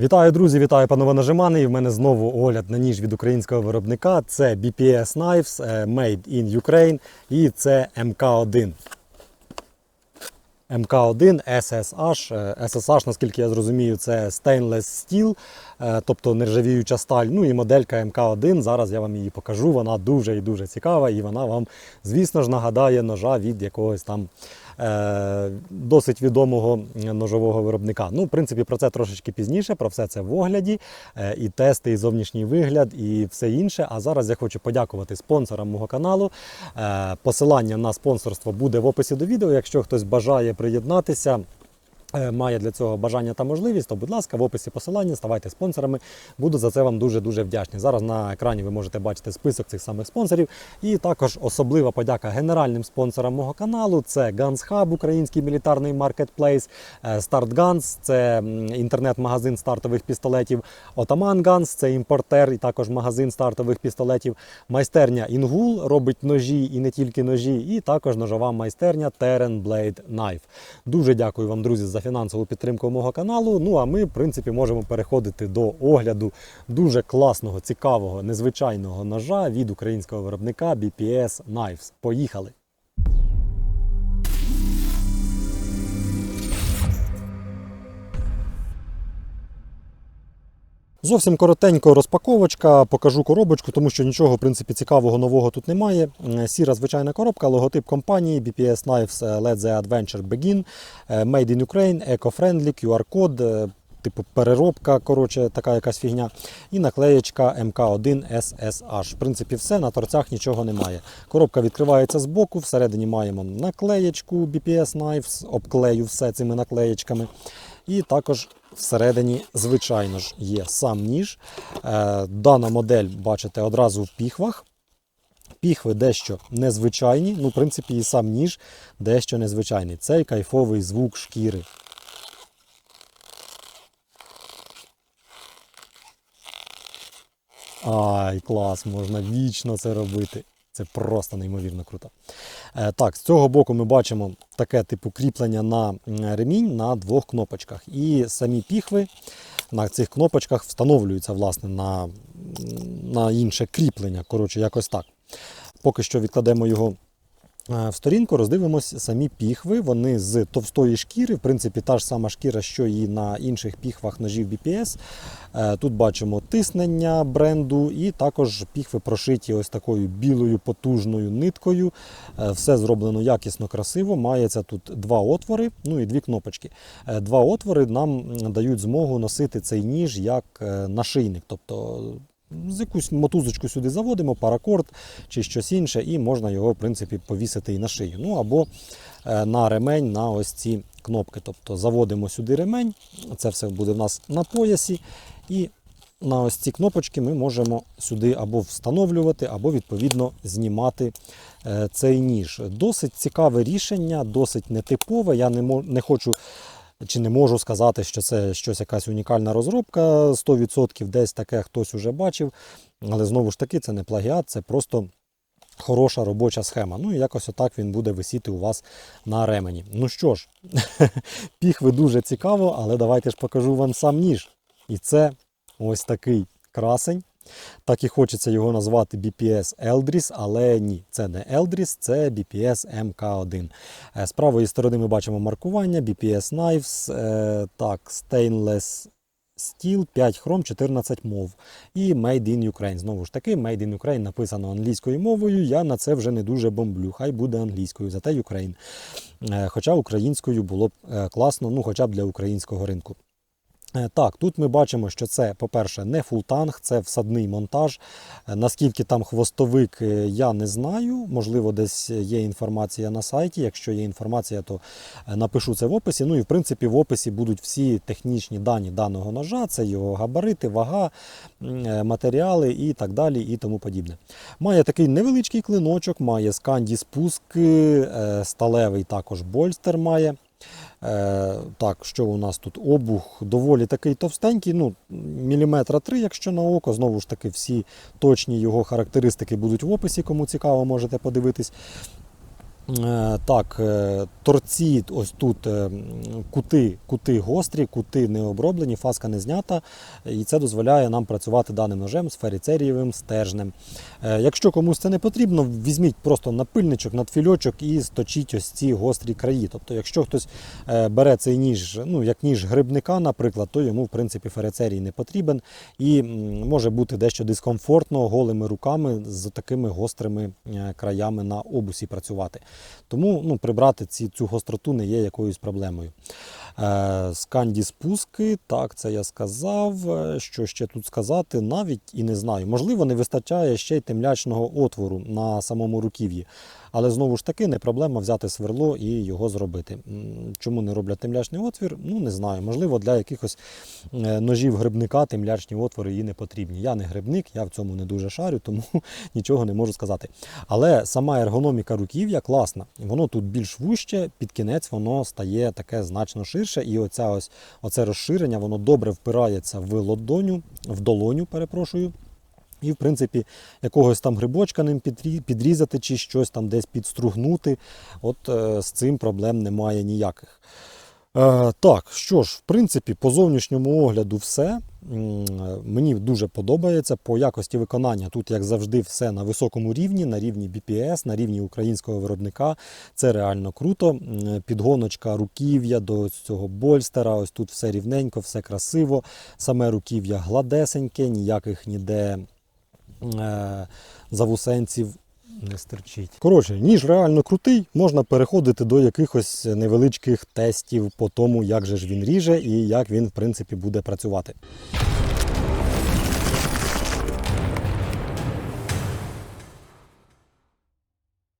Вітаю, друзі! Вітаю панове нажимани. І в мене знову огляд на ніж від українського виробника. Це BPS Knives е, Made in Ukraine і це МК1. МК1 SSH. Е, SSH, наскільки я зрозумію, це Stainless Steel, е, тобто нержавіюча сталь. Ну і моделька МК1. Зараз я вам її покажу. Вона дуже і дуже цікава, і вона вам, звісно ж, нагадає ножа від якогось там досить відомого ножового виробника. Ну, в принципі, про це трошечки пізніше, про все це в огляді, е, і тести, і зовнішній вигляд, і все інше. А зараз я хочу подякувати спонсорам мого каналу. Е, посилання на спонсорство буде в описі до відео. Якщо хтось бажає приєднатися. Е, Має для цього бажання та можливість, то будь ласка, в описі посилання ставайте спонсорами. Буду за це вам дуже дуже вдячний. Зараз на екрані ви можете бачити список цих самих спонсорів. І також особлива подяка генеральним спонсорам мого каналу. Це Guns Hub, український мілітарний маркетплейс, е, Start Guns, це інтернет-магазин стартових пістолетів. Отаман Guns, це імпортер і також магазин стартових пістолетів. Майстерня Інгул робить ножі і не тільки ножі, і також ножова майстерня Terran Blade Knife. Дуже дякую вам, друзі, за фінансову підтримку мого каналу. Ну а ми, в принципі, можемо переходити до огляду дуже класного, цікавого, незвичайного ножа від українського виробника BPS Knives. Поїхали! Зовсім коротенько розпаковочка, покажу коробочку, тому що нічого в принципі цікавого нового тут немає. Сіра звичайна коробка, логотип компанії BPS Knives е, Let the Adventure Begin, е, Made in Ukraine, Eco-Friendly, QR-код, е, типу переробка, коротше, така якась фігня. І наклеєчка МК1 SSH. В принципі, все, на торцях нічого немає. Коробка відкривається з боку, всередині маємо наклеєчку BPS Knives, обклею все цими наклеєчками. І також всередині, звичайно ж, є сам ніж. Е, Дана модель, бачите, одразу в піхвах. Піхви дещо незвичайні, ну, в принципі, і сам ніж дещо незвичайний. Цей кайфовий звук шкіри. Ай, клас, можна вічно це робити. Це просто неймовірно круто. Е, так, з цього боку ми бачимо таке типу кріплення на ремінь на двох кнопочках. І самі піхви на цих кнопочках встановлюються власне на, на інше кріплення. Коротше, якось так. Поки що відкладемо його в сторінку, роздивимось самі піхви. Вони з товстої шкіри, в принципі, та ж сама шкіра, що і на інших піхвах ножів BPS. Е, Тут бачимо тиснення бренду, і також піхви прошиті ось такою білою потужною ниткою. Е, Все зроблено якісно, красиво. Мається тут два отвори, ну і дві кнопочки. Е, Два отвори нам дають змогу носити цей ніж як е, нашийник. Тобто з якусь мотузочку сюди заводимо, паракорд чи щось інше, і можна його в принципі повісити і на шию. Ну або е, на ремень на ось ці кнопки. Тобто заводимо сюди ремень, це все буде в нас на поясі. І на ось ці кнопочки ми можемо сюди або встановлювати, або відповідно знімати е, цей ніж. Досить цікаве рішення, досить нетипове. Я не, не хочу чи не можу сказати, що це щось якась унікальна розробка. 100% десь таке хтось уже бачив. Але знову ж таки, це не плагіат, це просто хороша робоча схема. Ну і якось отак він буде висіти у вас на ремені. Ну що ж, піхви дуже цікаво, але давайте ж покажу вам сам ніж. І це ось такий красень. Так і хочеться його назвати BPS Eldris, але ні, це не Eldris, це BPS MK1. Е, З правої сторони ми бачимо маркування BPS Knives, е, так, Stainless Steel 5 хром 14 мов. І Made in Ukraine. Знову ж таки, Made in Ukraine написано англійською мовою. Я на це вже не дуже бомблю. Хай буде англійською, зате Ukraine. Е, Хоча українською було б класно, ну хоча б для українського ринку. Е, Так, тут ми бачимо, що це, по-перше, не фултанг, це всадний монтаж. Е, Наскільки там хвостовик, е, я не знаю. Можливо, десь є інформація на сайті. Якщо є інформація, то напишу це в описі. Ну і в принципі в описі будуть всі технічні дані даного ножа, це його габарити, вага, матеріали і так далі, і тому подібне. Має такий невеличкий клиночок, має сканді спуск, сталевий також больстер має. Е, так, що у нас тут? Обух доволі такий товстенький, ну, міліметра три, якщо на око. Знову ж таки, всі точні його характеристики будуть в описі, кому цікаво, можете подивитись. Е, Так, е, торці, ось тут е, кути, кути гострі, кути не оброблені, фаска не знята, і це дозволяє нам працювати даним ножем з феріцерієвим стержнем. Якщо комусь це не потрібно, візьміть просто напильничок, надфільочок і сточіть ось ці гострі краї. Тобто, якщо хтось бере цей ніж, ну як ніж грибника, наприклад, то йому в принципі ферицерій не потрібен і може бути дещо дискомфортно голими руками з такими гострими краями на обусі працювати. Тому ну, прибрати ці, цю гостроту не є якоюсь проблемою. Е, сканді спуски, так, це я сказав. Е, Що ще тут сказати, навіть і не знаю. Можливо, не вистачає ще й темлячного отвору на самому руків'ї. Але знову ж таки не проблема взяти сверло і його зробити. Чому не роблять темлячний отвір? Ну не знаю. Можливо, для якихось е, ножів грибника темлячні отвори і не потрібні. Я не грибник, я в цьому не дуже шарю, тому нічого не можу сказати. Але сама ергономіка руків'я класна. Воно тут більш вуще, під кінець воно стає таке значно ширше, і оця ось оце розширення воно добре впирається в ладоню, в долоню, перепрошую. І, в принципі, якогось там грибочка ним підрізати чи щось там десь підстругнути. От е, з цим проблем немає ніяких. Е, так, що ж, в принципі, по зовнішньому огляду все. Мені дуже подобається. По якості виконання тут, як завжди, все на високому рівні, на рівні BPS, на рівні українського виробника. Це реально круто. Підгоночка руків'я до цього больстера. Ось тут все рівненько, все красиво. Саме руків'я гладесеньке, ніяких ніде завусенців не стерчить. Коротше, ніж реально крутий, можна переходити до якихось невеличких тестів по тому, як же ж він ріже і як він, в принципі, буде працювати.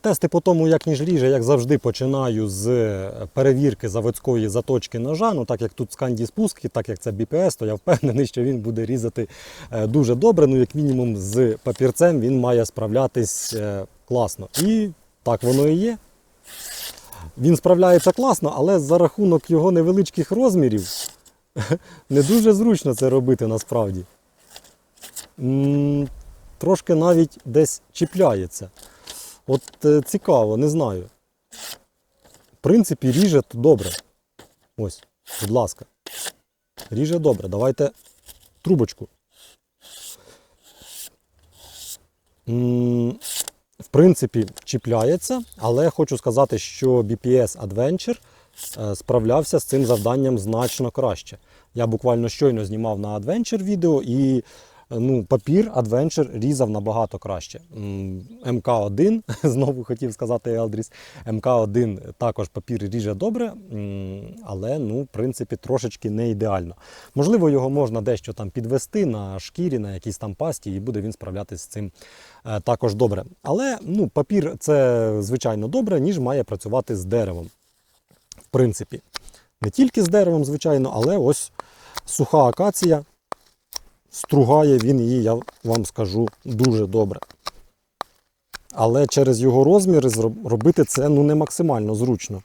Тести по тому, як ніж ріже, як завжди, починаю з перевірки заводської заточки ножа. Ну, так як тут сканді спуски, так як це BPS, то я впевнений, що він буде різати е, дуже добре. Ну, як мінімум, з папірцем він має справлятись е, класно. І так воно і є. Він справляється класно, але за рахунок його невеличких розмірів не дуже зручно це робити насправді. Трошки навіть десь чіпляється. От е, цікаво, не знаю. В принципі, ріже то добре. Ось, будь ласка. Ріже добре. Давайте трубочку. В принципі, чіпляється, але хочу сказати, що BPS Adventure е, справлявся з цим завданням значно краще. Я буквально щойно знімав на Adventure відео і ну, папір Adventure різав набагато краще. МК1, знову хотів сказати Елдріс, МК1 також папір ріже добре, але ну, в принципі трошечки не ідеально. Можливо, його можна дещо там підвести на шкірі, на якійсь там пасті, і буде він справлятися з цим е, також добре. Але ну, папір це звичайно добре, ніж має працювати з деревом. В принципі, не тільки з деревом, звичайно, але ось суха акація стругає він її, я вам скажу, дуже добре. Але через його розміри робити це ну, не максимально зручно.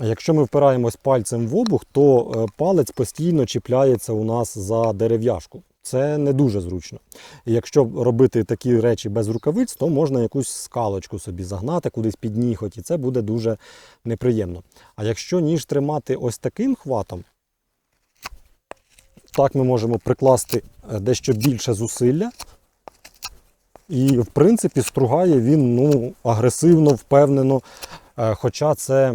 Якщо ми впираємось пальцем в обух, то е, палець постійно чіпляється у нас за дерев'яшку. Це не дуже зручно. І якщо робити такі речі без рукавиць, то можна якусь скалочку собі загнати кудись під ніхоть, і це буде дуже неприємно. А якщо ніж тримати ось таким хватом, так ми можемо прикласти е, дещо більше зусилля. І, в принципі, стругає він ну, агресивно, впевнено. Е, Хоча це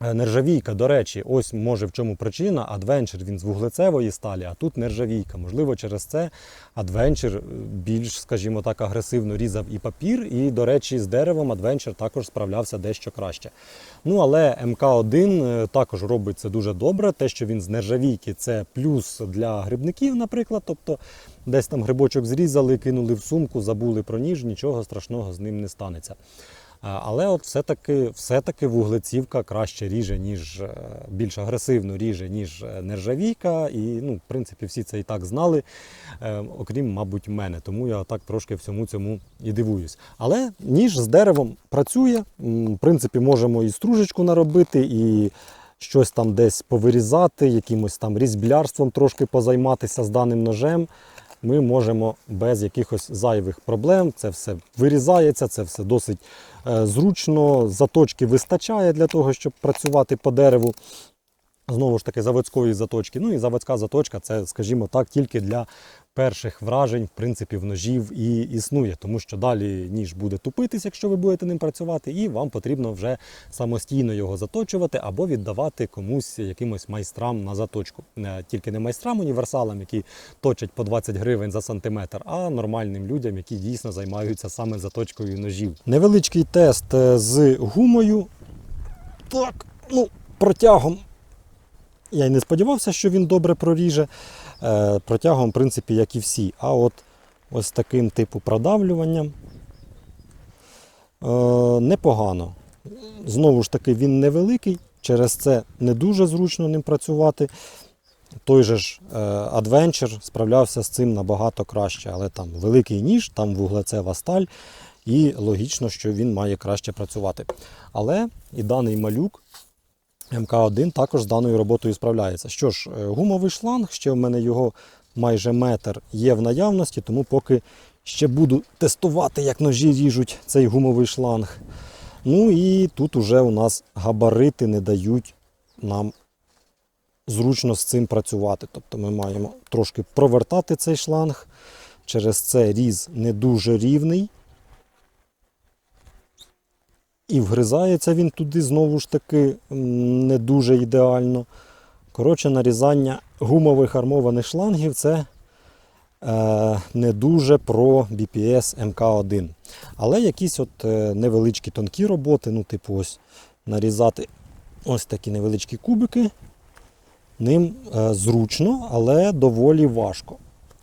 нержавійка, до речі, ось може в чому причина. Адвенчер він з вуглецевої сталі, а тут нержавійка. Можливо, через це Адвенчер більш, скажімо так, агресивно різав і папір, і, до речі, з деревом Адвенчер також справлявся дещо краще. Ну, але МК1 е, також робить це дуже добре. Те, що він з нержавійки, це плюс для грибників, наприклад. Тобто десь там грибочок зрізали, кинули в сумку, забули про ніж, нічого страшного з ним не станеться. А, Але от все-таки, все-таки вуглецівка краще ріже, ніж е, більш агресивно ріже, ніж е, нержавійка. І, ну, в принципі, всі це і так знали, е, окрім, мабуть, мене. Тому я так трошки всьому цьому і дивуюсь. Але ніж з деревом працює. В принципі, можемо і стружечку наробити, і щось там десь повирізати, якимось там різблярством трошки позайматися з даним ножем. Ми можемо без якихось зайвих проблем. Це все вирізається, це все досить е, зручно. Заточки вистачає для того, щоб працювати по дереву. Знову ж таки, заводської заточки. Ну і заводська заточка це, скажімо так, тільки для перших вражень, в принципі, в ножів і існує, тому що далі ніж буде тупитись, якщо ви будете ним працювати, і вам потрібно вже самостійно його заточувати або віддавати комусь якимось майстрам на заточку. Не тільки не майстрам універсалам, які точать по 20 гривень за сантиметр, а нормальним людям, які дійсно займаються саме заточкою ножів. Невеличкий тест е, з гумою. Так, ну, протягом я й не сподівався, що він добре проріже. Е, протягом, в принципі, як і всі. А от ось таким типу продавлюванням е, непогано. Знову ж таки, він невеликий, через це не дуже зручно ним працювати. Той же ж е, Adventure справлявся з цим набагато краще, але там великий ніж, там вуглецева сталь, і логічно, що він має краще працювати. Але і даний малюк МК1 також з даною роботою справляється. Що ж, е, гумовий шланг, ще в мене його майже метр є в наявності, тому поки ще буду тестувати, як ножі ріжуть цей гумовий шланг. Ну і тут уже у нас габарити не дають нам зручно з цим працювати. Тобто ми маємо трошки провертати цей шланг. Через це різ не дуже рівний. І вгризається він туди знову ж таки не дуже ідеально. Коротше, нарізання гумових армованих шлангів це е, не дуже про BPS MK1. Але якісь от е, невеличкі тонкі роботи, ну, типу, ось нарізати ось такі невеличкі кубики. Ним е, зручно, але доволі важко.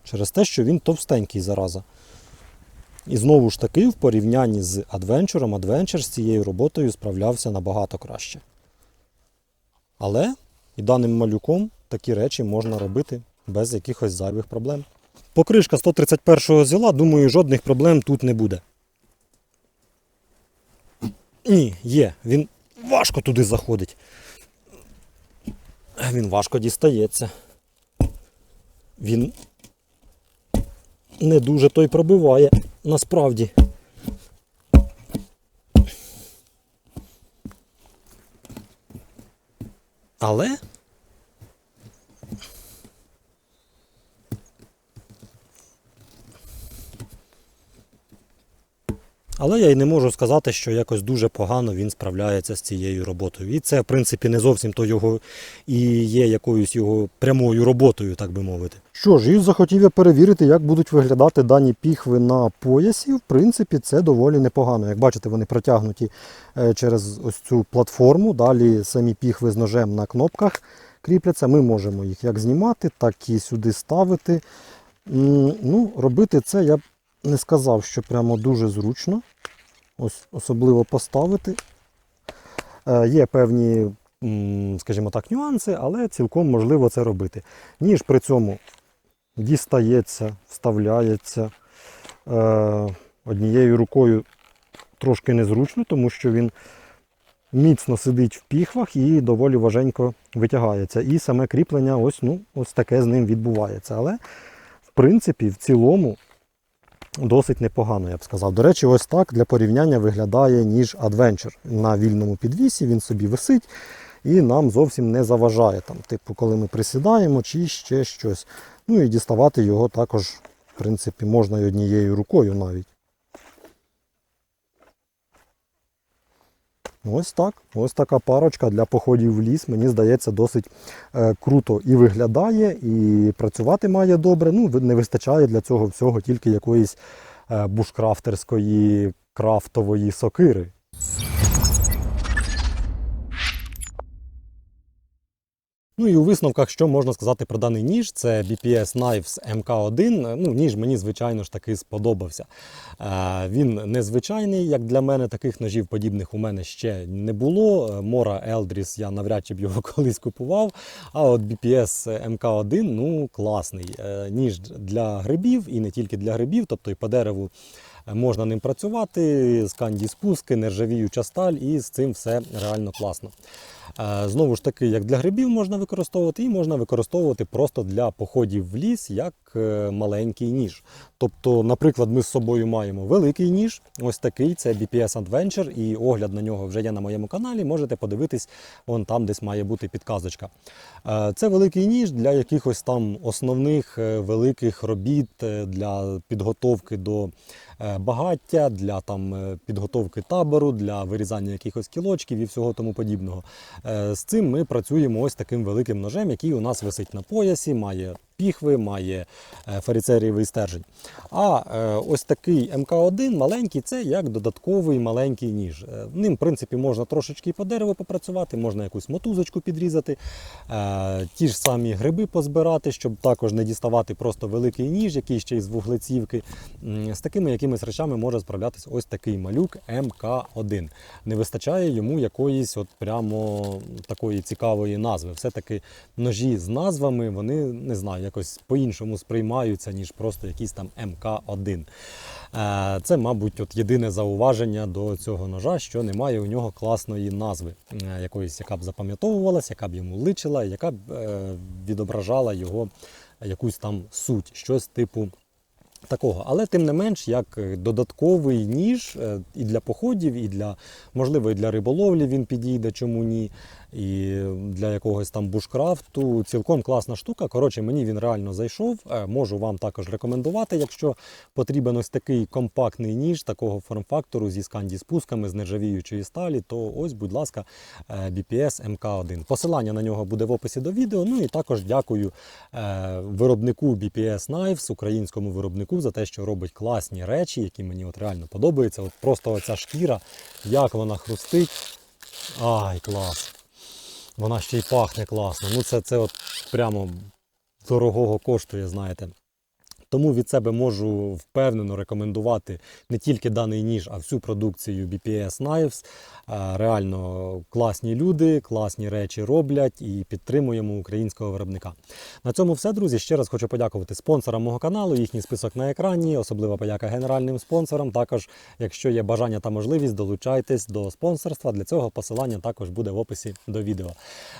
Через те, що він товстенький зараза. І знову ж таки, в порівнянні з Adventure, Adventure з цією роботою справлявся набагато краще. Але і даним малюком такі речі можна робити без якихось зайвих проблем. Покришка 131-го зіла, думаю, жодних проблем тут не буде. Ні, є, він важко туди заходить. Він важко дістається. Він не дуже той пробиває насправді. Але Але я й не можу сказати, що якось дуже погано він справляється з цією роботою. І це, в принципі, не зовсім то його і є якоюсь його прямою роботою, так би мовити. Що ж, і захотів я перевірити, як будуть виглядати дані піхви на поясі. В принципі, це доволі непогано. Як бачите, вони протягнуті е, через ось цю платформу. Далі самі піхви з ножем на кнопках кріпляться. Ми можемо їх як знімати, так і сюди ставити. Ну, робити це я б не сказав, що прямо дуже зручно. Ось особливо поставити. Е, Є певні, скажімо так, нюанси, але цілком можливо це робити. Ніж при цьому дістається, вставляється е, однією рукою трошки незручно, тому що він міцно сидить в піхвах і доволі важенько витягається. І саме кріплення ось, ну, ось таке з ним відбувається. Але в принципі, в цілому досить непогано, я б сказав. До речі, ось так для порівняння виглядає ніж Adventure. На вільному підвісі він собі висить і нам зовсім не заважає. Там, Типу, коли ми присідаємо чи ще щось. Ну і діставати його також, в принципі, можна і однією рукою навіть. Ось так. Ось така парочка для походів в ліс. Мені здається, досить е, круто і виглядає, і працювати має добре. Ну, не вистачає для цього всього тільки якоїсь е, бушкрафтерської крафтової сокири. Ну і у висновках, що можна сказати про даний ніж, це BPS Knives MK1. Ну, ніж мені, звичайно ж таки сподобався. Е, Він незвичайний, як для мене, таких ножів подібних у мене ще не було. Е, Мора Eldris я навряд чи б його колись купував. А от BPS MK1 ну, класний. Е, Ніж для грибів і не тільки для грибів, тобто і по дереву. Можна ним працювати, сканді спуски, нержавіюча сталь, і з цим все реально класно. Е, Знову ж таки, як для грибів можна використовувати, і можна використовувати просто для походів в ліс, як маленький ніж. Тобто, наприклад, ми з собою маємо великий ніж, ось такий, це BPS Adventure, і огляд на нього вже є на моєму каналі. Можете подивитись, вон там десь має бути підказочка. Е, Це великий ніж для якихось там основних е, великих робіт, е, для підготовки до е, багаття, для там е, підготовки табору, для вирізання якихось кілочків і всього тому подібного. Е, З цим ми працюємо ось таким великим ножем, який у нас висить на поясі, має піхви, має е, стержень. А е, ось такий МК1 маленький це як додатковий маленький ніж. Е, Ним, в принципі, можна трошечки по дереву попрацювати, можна якусь мотузочку підрізати, ті ж самі гриби позбирати, щоб також не діставати просто великий ніж, який ще й з вуглецівки. З такими якимись речами може справлятися ось такий малюк МК1. Не вистачає йому якоїсь от прямо такої цікавої назви. Все-таки ножі з назвами, вони не знаю, якось по-іншому сприймаються, ніж просто якийсь там МК1. Е, Це, мабуть, от єдине зауваження до цього ножа, що немає у нього класної назви, е, якоїсь, яка б запам'ятовувалась, яка б йому личила, яка б е, відображала його якусь там суть, щось типу такого. Але тим не менш, як додатковий ніж е, і для походів, і для можливо і для риболовлі він підійде, чому ні. І для якогось там бушкрафту цілком класна штука. Коротше, мені він реально зайшов. Е, Можу вам також рекомендувати, якщо потрібен ось такий компактний ніж такого форм-фактору зі сканді спусками з нержавіючої сталі, то ось, будь ласка, е, BPS MK1. Посилання на нього буде в описі до відео. Ну і також дякую виробнику BPS Knives, українському виробнику, за те, що робить класні речі, які мені от реально подобаються. От просто оця шкіра, як вона хрустить. Ай, клас! Вона ще й пахне класно. Ну це, це от прямо дорогого коштує, знаєте. Тому від себе можу впевнено рекомендувати не тільки даний ніж, а всю продукцію BPS Knives. Е, Реально класні люди, класні речі роблять і підтримуємо українського виробника. На цьому все, друзі. Ще раз хочу подякувати спонсорам мого каналу, їхній список на екрані, особлива подяка генеральним спонсорам. Також, якщо є бажання та можливість, долучайтесь до спонсорства. Для цього посилання також буде в описі до відео.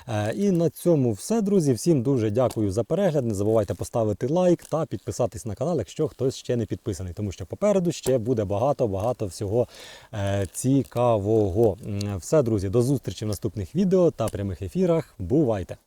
Е, І на цьому все, друзі. Всім дуже дякую за перегляд. Не забувайте поставити лайк та підписатись на канал, якщо хтось ще не підписаний, тому що попереду ще буде багато-багато всього е, цікавого. Все, друзі, до зустрічі в наступних відео та прямих ефірах. Бувайте!